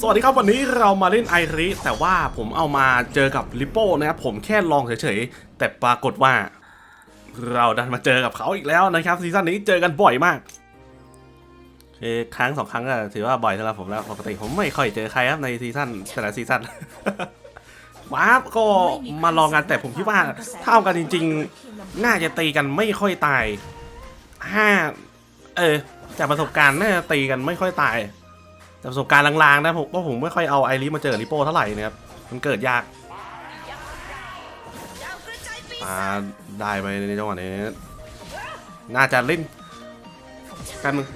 สวัสดีครับวันนี้เรามาเล่นไอริแต่ว่าผมเอามาเจอกับลิโป้นะครับผมแค่ลองเฉยๆ แต่ปรากฏว่า เราดันมาเจอกับเขาอีกแล้วนะครับซีซั่นนี้เจอกันบ่อยมากเออครั้งสองครั้งก็ถือว่าบ่อยสำหรับผมแล้วปกติผมไม่ค่อยเจอใครครับในซีซั่นแต่ละซีซั่นว้าบก็มาลองกันแต่ผมคิดว่าถ้าเอากันจริง ๆ น่าจะตีกันไม่ค่อยตายห้าเออจากประสบการณ์น่าจะตีกันไม่ค่อยตาย แต่ประสบการณ์ลางๆนะผมว่าผมไม่ค่อยเอาไอริมาเจอริโป้เท่าไหร่นะครับ มันเกิดยากอ่าได้ไปในจังหวะนี้ น่าจะเล่นกันง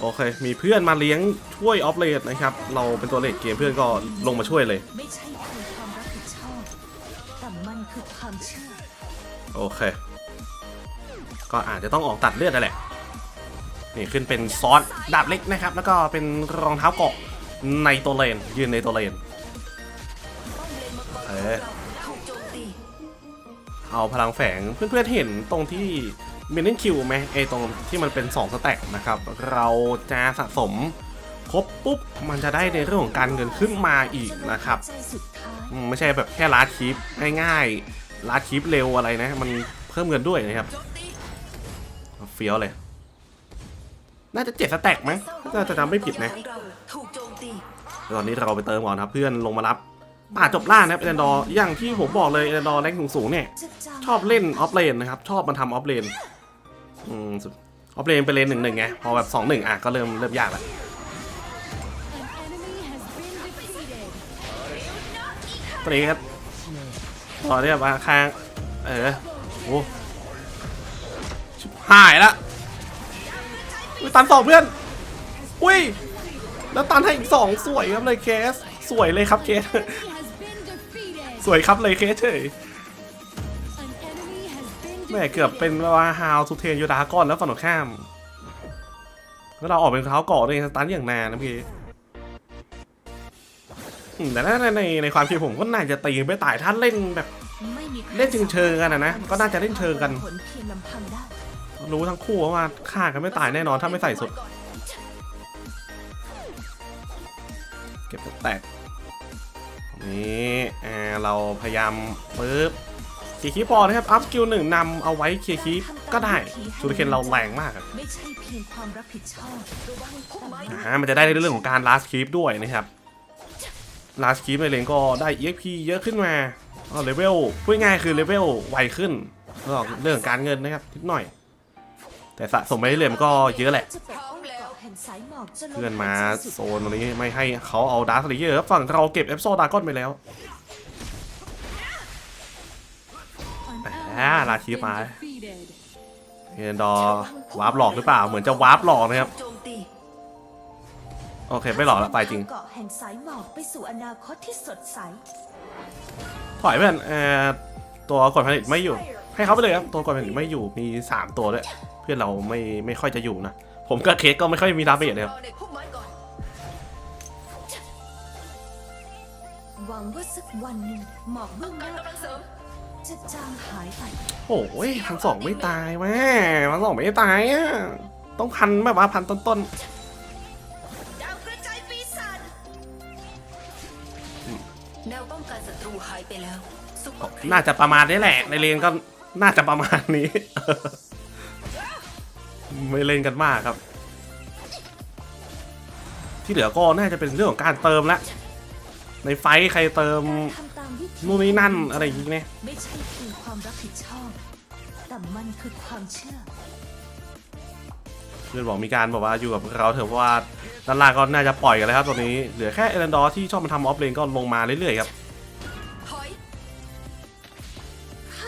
โอเค มีเพื่อนมาเลี้ยงช่วยออฟเลดนะครับ เราเป็นตัวเลดเกมเพื่อนก็ลงมาช่วยเลย ไม่ใช่เพียงความรับผิดชอบแต่มันคือความเชื่อ โอเค ก็อาจจะต้องออกตัดเลือดนั่นแหละ นี่ขึ้นเป็นซอสดาบเล็กนะครับ แล้วก็เป็นรองเท้าเกาะในตัวเลน ยืนในตัวเลนเออเอาพลังแฝงเพื่อนๆเห็นตรงที่มินเนคิวไหมไอตรงที่มันเป็น2สแต็กนะครับ เราจะสะสมครบปุ๊บ มันจะได้ในเรื่องของการเงินขึ้นมาอีกนะครับ ไม่ใช่แบบแค่ลาดคลิปง่ายๆลาดคลิปเร็วอะไรนะ มันเพิ่มเงินด้วยนะครับ เฟี้ยวเลย น่าจะเจ็ดสแต็กมั้งถ้าจะจำไม่ผิดนะตอนนี้เราไปเติมก่อนนะครับ เพื่อนลงมารับป่าจบล่านะครับเอเดนดอร์อย่างที่ผมบอกเลยเอเดนดอร์แรงสูงๆเนี่ยชอบเล่นออฟเลนนะครับ ชอบมันทำออฟเลนอืมสุดออฟเลนเป็นเลนหนึ่งหนึ่งไงพอแบบสองหนึ่งอะก็เริ่มเริ่มยากแล้วตอนนี้ครับตอนนี้มาค้างเออโอ้ชิบหายละ อุ๊ยตันสองเพื่อน อุ้ย แล้วตันให้อีกสองสวยครับเลยเคส สวยเลยครับเคส สวยครับเลยเคสเฉยแม่เกือบเป็นว่าฮาวทูเทนยูดาก้อนแล้วฝั่งตรงข้าม แล้วเราออกเป็นเท้าเกาะเลยสตันอย่างนานนะพี่แต่ในในในความคิดผมก็น่าจะตีไม่ตายถ้าเล่นแบบไม่มีใครเล่นเชิงกันอะนะ ก็น่าจะเล่นเชิงกันผลเพียงลำพังได้ รู้ทั้งคู่ว่าฆ่ากันไม่ตายแน่นอนถ้าไม่ใส่สุด เก็บแตกนี่อ่าเราพยายามปึ๊บเคลียร์คีย์พอนะครับ อัพสกิลหนึ่งนำเอาไว้เคลียร์คีย์ก็ได้ชูริเคนเราแรงมากอะไม่ใช่เพียงความรับผิดชอบแต่อ่ามันจะได้ในเรื่องของการ last keep ด้วยนะครับ last keep ในเลนก็ได้ exp เยอะขึ้นมาก็เลเวลพูดง่ายๆคือเลเวลไวขึ้นแล้วก็เรื่องของการเงินนะครับนิดหน่อย แต่สะสมไปเรื่อยมันก็เยอะแหละ เพื่อนมาโซนตรงนี้ไม่ให้เขาเอาดาร์คเลเยอร์ฝั่งเราเก็บเอฟโซดาก้อนไปแล้วอ่าลาคีไปเฮนดอวาร์ปหลอกหรือเปล่า เหมือนจะวาร์ปหลอกนะครับ โอเค ไม่หลอกละไปจริงเกาะแห่งสายไปสู่อนาคตที่สดใสถอยเพื่อนตัวกดผลิตไม่อยู่ ให้เขาไปเลยครับตัวกดผลิตไม่อยู่มี3ตัวด้วยเพื่อนเราไม่ไม่ค่อยจะอยู่นะผมกับเคสก็ไม่ค่อยมีดาเมจเลยครับรอในพุ่มไม้ก่อนหวังว่าสักวันหนึ่งหมอกเบื้องหการน้ากำลังเสริมจะจางหายไปโอ้ยพันสองไม่ตายแม่พันสองไม่ตายอะต้องพันแบบว่าพันต้นดาวกระจายปีศาจแนวป้องกันศัตรูหายไปแล้วซุปเปอร์ครีๆน่าจะประมาณนี้แหละ ในเลนก็ น่าจะประมาณนี้ ไม่เล่นกันมากครับ ที่เหลือก็น่าจะเป็นเรื่องของการเติมละในไฟใครเติมนู่นนี่นั่นอะไรอย่างงี้เนี่ยไม่ใช่เพียงความรับผิดชอบแต่มันคือความเชื่อเพื่อนบอกมีการบอกว่าอยู่กับเราเถอะเพราะว่าด้านล่างก็น่าจะปล่อยกันแล้วครับตอนนี้เหลือแค่เอเลนดอร์ที่ชอบมาทำออฟเลนก็ลงมาเรื่อยๆครับ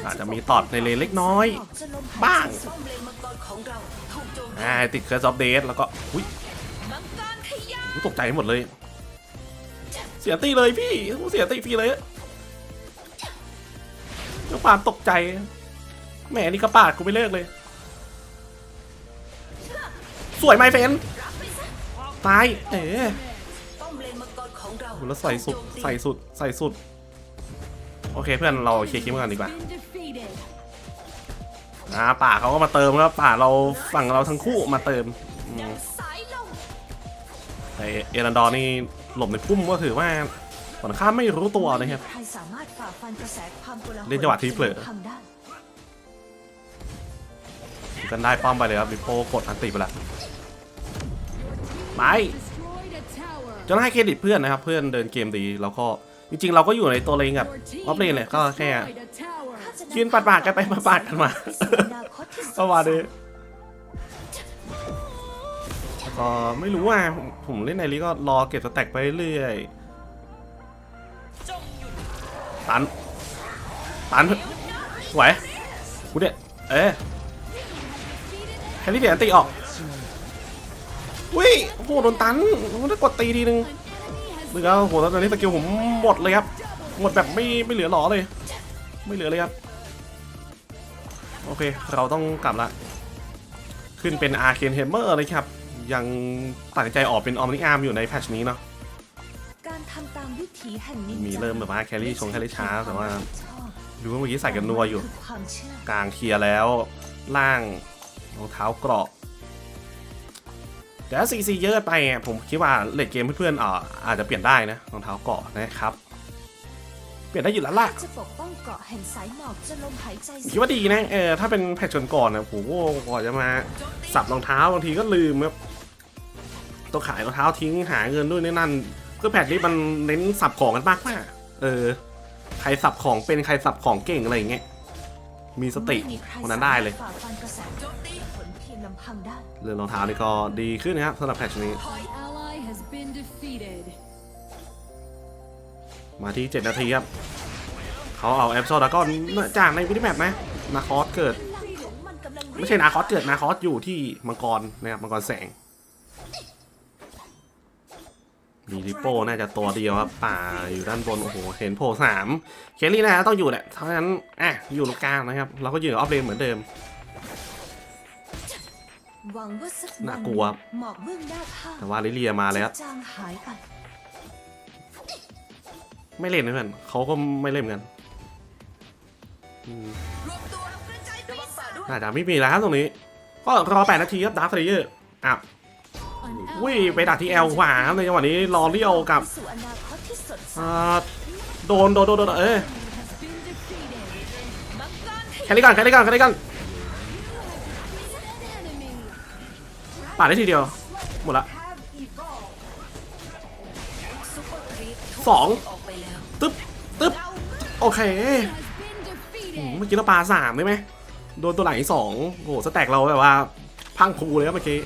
อาจจะมีตอดในเลนเล็กน้อย บ้างป้อมเลนมังกรของเราถูกโจมตีอ่าติดเคอร์ซอฟเดสแล้วก็อุ้ยตกใจหมดเลย เสียตีเลยพี่เสียตีฟรีเลยเจ้าปามตกใจแหมนี่กระปาดกูไม่เลิกเลย สวยไหมเฟนตายเอ๋ป้อแล้วใส่สุดใส่สุดใส่สุด โอเคเพื่อนเราเคลียร์คิมกันดีกว่า อ่าป่าเขาก็มาเติมครับป่าเราฝั่งเราทั้งคู่มาเติมอืมสายลมแต่เอรันดอร์นี่หลบในพุ่มก็ถือว่าฝั่งข้ามไม่รู้ตัวนะครับ ใครสามารถฝ่าฟันกระแสความโกลาหลเล่นจังหวะที่เผลอ ทำได้กันได้ป้อมไปเลยครับบิโปกดอันติไปละไป Destroyed a tower. จะให้เครดิตเพื่อนนะครับ เพื่อนเดินเกมดีแล้วก็จริงๆ เราก็อยู่ในตัวเลงกับออฟเลนเลยก็แค่ destroyed a. ยืนปาดปาดๆกันไปปาดปาดๆกันมาสู่อนาคตที่สดประมาณใสนี้ก็ไม่รู้ว่าผมผมเล่นในนี้ก็รอเก็บสแต็กไปเรื่อยตันตันสวยกูเด็ดเอ๊ะแคลรี่เดียนตีออกวิโอ้โหโดนตันมันได้กดตีทีนึง An enemy has มึงเอาโอ้โหตอนนี้สกิลผมหมดเลยครับหมดแบบไม่ไม่เหลือหลอเลย ไม่เหลือเลยครับ โอเค เราต้องกลับละ ขึ้นเป็นอาร์เคนเฮมเมอร์เลยครับ ยังตัดสินใจออกเป็นออมนิอาร์มอยู่ในแพทชนี้เนาะการทำตามวิถีแห่งนินจามีเริ่มแบบว่าแครี่ชงแครี่ช้าแต่ว่าชอบดูว่าเมื่อกี้ใส่กันนัวอยู่คือความเชื่อกลางเคลียร์แล้วล่างรองเท้าเกราะแต่ถ้าซีซีเยอะไปอะผมคิดว่าเลดเกมเพื่อนๆอ่าอาจจะเปลี่ยนได้นะรองเท้าเกราะนะครับ เปลี่ยนได้อยู่แล้วล่ะจะปกป้องเกาะแห่งสายหมอกจนลมหายใจคิดว่าดีนะเออถ้าเป็นแพทชนก่อนนะโหกว่าจะมาสับรองเท้าบางทีก็ลืมครับต้องขายรองเท้าทิ้งหาเงินด้วยนี่นั่นคือแพทนี้มันเน้นสับของกันมากมากเออ ใครสับของเป็นใครสับของเก่งอะไรอย่างเงี้ยมีสติไม่มีใครคนนั้นได้เลยสามารถฝ่าฟันกระแสผลเพียงลำพังได้เรื่องรองเท้านี่ก็ดีขึ้นนะครับสำหรับแพทชนี้ มาที่ 7 นาทีครับเขาเอาแอปโซดาก้อนจากในวิดีแมปนะนาคอสเกิด ไม่ใช่นาคอสเกิดนาคอสอยู่ที่มังกรนะครับมังกรแสงมีริโป้น่าจะตัวเดียวครับป่าอยู่ด้านบน โอ้โห เห็นโผล่สามเคลลี่นะต้องอยู่แหละเพราะฉะนั้นอะอยู่ตรงกลางนะครับ เราก็ยืนออฟเลนเหมือนเดิมน่ากลัวแต่ว่าลิเลียมาแล้ว ไปไม่เล่นนะเพื่อนเขาก็ไม่เล่นกันอืมรวมตัวกระจายปีศาจด้วยน่าจะไม่มีแล้วครับตรงนี้ ก็รอ 8 นาทีครับดาร์คเลเยอร์อะ An อุ้ย ally ไปดักที่แอลขวาครับในจังหวะนี้รอเลี้ยวกับสู่อนาคตที่สดใสอ่าโดนโดนโดนโดนเอ้ย has been defeated. มังกรที่แคลรี่ก่อนแคลรี่ก่อนแคลรี่ก่อน An enemy. ปาดได้ทีเดียว หมดละซุปเปอร์ครีปทุกสองออกไปแล้ว ตึ๊บตึ๊บโอเคเมื่อกี้เราปาสามได้ไหมโดนตัวไหนสองโอ้โหสแต็กเราแบบว่า พังคูเลยครับเมื่อกี้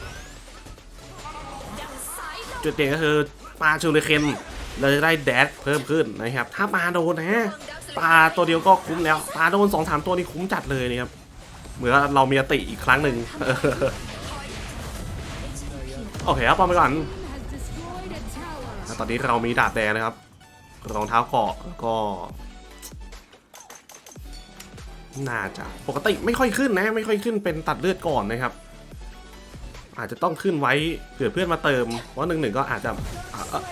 จุดเด่นก็คือปลาชูริเคนเราจะได้แดดเพิ่มขึ้นนะครับ ถ้าปลาโดนนะปลาตัวเดียวก็คุ้มแล้วปลาโดนสองสามตัวนี่คุ้มจัดเลยนะครับ เหมือนเรามีอติอีกครั้งหนึ่งโอเคครับปอมไปก่อนตอนนี้เรามีดาบแดงนะครับ รองเท้าเกาะแล้วก็ น่าจะปกติไม่ค่อยขึ้นนะ ไม่ค่อยขึ้นเป็นตัดเลือดก่อนนะครับ อาจจะต้องขึ้นไว้เผื่อเพื่อนมาเติมเพราะหนึ่งหนึ่งก็อาจจะอะ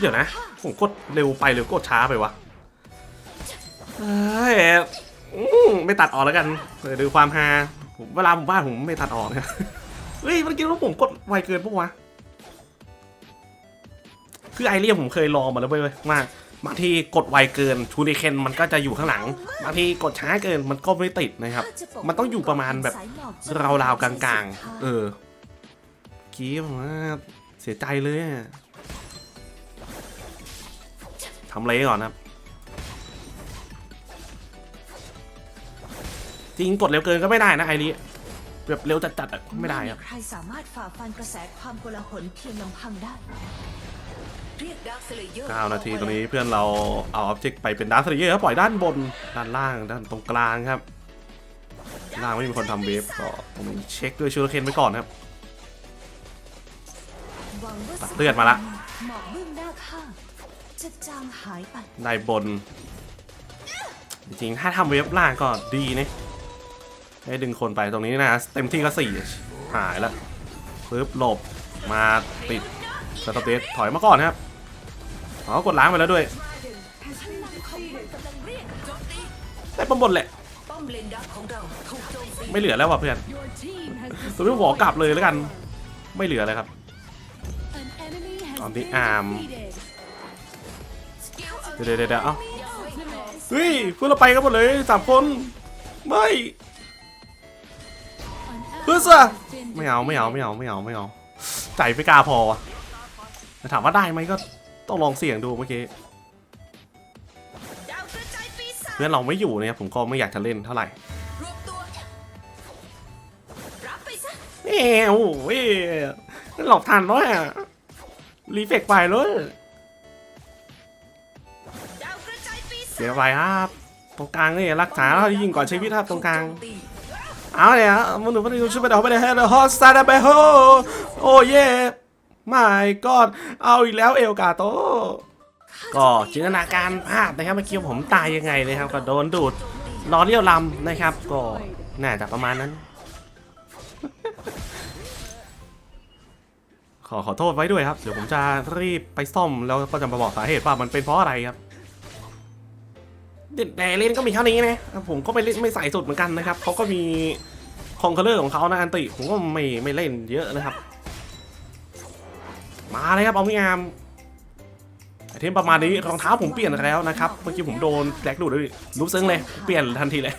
เดี๋ยวนะ ผมกดเร็วไปหรือกดช้าไปวะเอ้ยไม่ตัดออกแล้วกันเดี๋ยวดูความฮาเวลาผมบ้านผมไม่ตัดออกนะเฮ้ยเมื่อกี้ว่าผมกดไวเกินปะวะ คือไอเรียมผมเคยลองมาแล้วเว้ยว่าบางทีกดไวเกินชูริเคนมันก็จะอยู่ข้างหลังบางทีกดช้าเกินมันก็ไม่ติดนะครับ มันต้องอยู่ประมาณแบบราวๆกลางๆ เออกี้ผมว่าเสียใจเลยทำอะไรก่อนครับ จริงกดเร็วเกินก็ไม่ได้นะไอรีแบบเร็วจัดๆอะก็ไม่ได้ครับใครสามารถฝ่าฟันกระแสความโกลาหลเพียงลำพังได้ 9 นาทีตรงนี้เพื่อนเราเอาออบเจกต์ไปเป็นดาร์คเลเยอร์ปล่อยด้านบนด้านล่างด้านตรงกลางครับล่างไม่มีคนทำเวฟก็ผมเช็คด้วยชูรเคนไว้ก่อนครับตัดเลือดมาละหมอกเบื้องหน้าข้างจะจางหายได้บน จริงๆถ้าทำเวฟล่างก็ดีนะให้ดึงคนไปตรงนี้นะเต็มที่ก็สี่หายแล้วปึ๊บหลบมาติดสตเตสถอยมาก่อนครับ อ๋อกดล้างไปแล้วด้วยได้ป้อมบนแหละ ไม่เหลือแล้วว่ะเพื่อน Your team has ตัวนี้ผมขอกลับเลยแล้วกัน ไม่เหลือเลยครับ An enemy On the been arm. defeated. เดี๋ยวเดี๋ยวเดี๋ยวเอ้าเฮ้ยเพื่อนเราไปกันหมดเลยสามคนไม่เพื่อนซะไม่เอาไม่เอาไม่เอาไม่เอาไม่เอาใจไม่กล้าพอวะแต่ถามว่าได้ไหมก็ ต้องลองเสี่ยงดูเมื่อกี้เพื่อนเราไม่อยู่เนี่ยผมก็ไม่อยากจะเล่นเท่าไหร่รวมตัวรับไปซะแหมโอ้โหหลอกทันด้วยอะรีเฟกไปเลยดาวกระจายเสียไปครับตรงกลางนี่รักษาเรายิงกว่าชีวิตครับตรงกลางเอาเลยฮะมันหนูมันดูช่วยไปเดี๋ยวไปเดี๋ยวฮอสซาดาเบโฮโอ้เย่ ไม่กอดเอาอีกแล้วเอลกาโต ก็จินตนาการภาพนะครับเมื่อกี้ผมตายยังไงนะครับ ก็โดนดูดล้อเลี้ยวลำนะครับ ก็น่าจะประมาณนั้น ขอขอโทษไว้ด้วยครับ เดี๋ยวผมจะรีบไปซ่อมแล้วก็จะมาบอกสาเหตุว่ามันเป็นเพราะอะไรครับแต่เล่นก็มีเท่านี้นะผมก็ไม่เล่นไม่ใส่สุดเหมือนกันนะครับเขาก็มีคองเคเลอร์ของเขานะอันติผมก็ไม่ไม่เล่นเยอะนะครับ มาเลยครับเอาไม่งามไอเทมประมาณนี้รองเท้าผมเปลี่ยนแล้วนะครับเมื่อกี้ผมโดนแบล็กดูดด้วยรูปซึ้งเลยเปลี่ยนทันทีเลย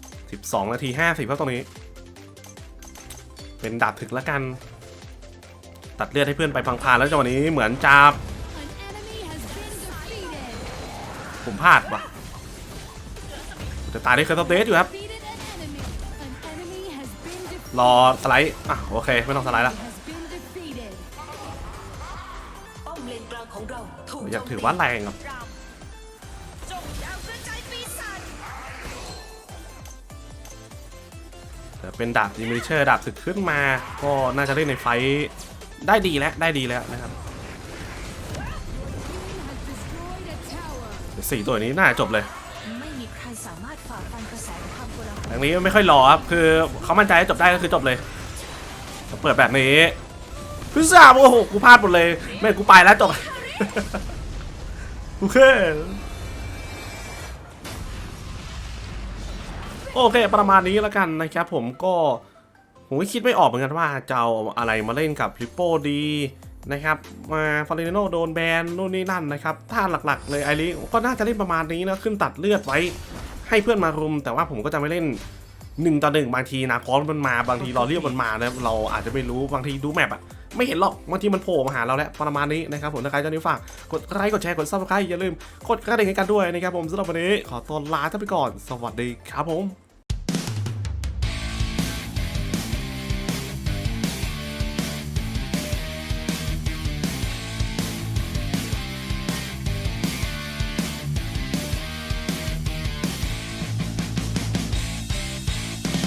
12นาที50ครับตรงนี้ เป็นดาบถึกแล้วกัน ตัดเลือดให้เพื่อนไปพังพานแล้วจังหวะนี้เหมือนจะผมพลาดว่ะจะตายได้เคอร์ตเดสอยู่ครับ รอสไลด์อะโอเค ไม่ต้องสไลด์ละ Has been defeated. ป้อมเลนกลางของเราถูกอยากถือว่าแรงอะจงดาวกระจายปีศาจแต่เป็นดาบดิมิเชอร์ดาบถึกขึ้นมา ก็น่าจะเล่นในไฟท์ได้ดีแล้วได้ดีแล้วนะครับ Team has destroyed a tower. สี่ตัวนี้น่าจะจบเลยางนี้ไม่ค่อยรอครับคือเขามั่นใจให้จบได้ก็คือจบเลยเปิดแบบนี้พิซซ่าโอ้โหกูพลาดหมดเลย ไม่กูไปแล้วจบโอเคโอเคประมาณนี้แล้วกันนะครับผมก็ผมก็คิดไม่ออกเหมือนกันว่าจะเอาอะไรมาเล่นกับฮิปโปดีนะครับมาฟาเรนโนโดนแบนนู่นนี่นั่นนะครับ ถ้าหลักๆเลยไอริก็น่าจะเล่นประมาณนี้นะขึ้นตัดเลือดไว้ ให้เพื่อนมารุม แต่ว่าผมก็จะไม่เล่นหนึ่งต่อหนึ่งบางทีนะพร้อมมันมาบางทีเราเรียกมันมานะเราอาจจะไม่รู้บางทีดูแมปอะไม่เห็นหรอกบางทีมันโผล่มาหาเราแล้วประมาณนี้นะครับผมถ้าใครจะนิ้วฝากกดไลค์กดแชร์กดซับสไครต์อย่าลืมกดกระดิ่งให้กันด้วยนะครับผมสำหรับวันนี้ขอตัวลาท่านไปก่อน สวัสดีครับผม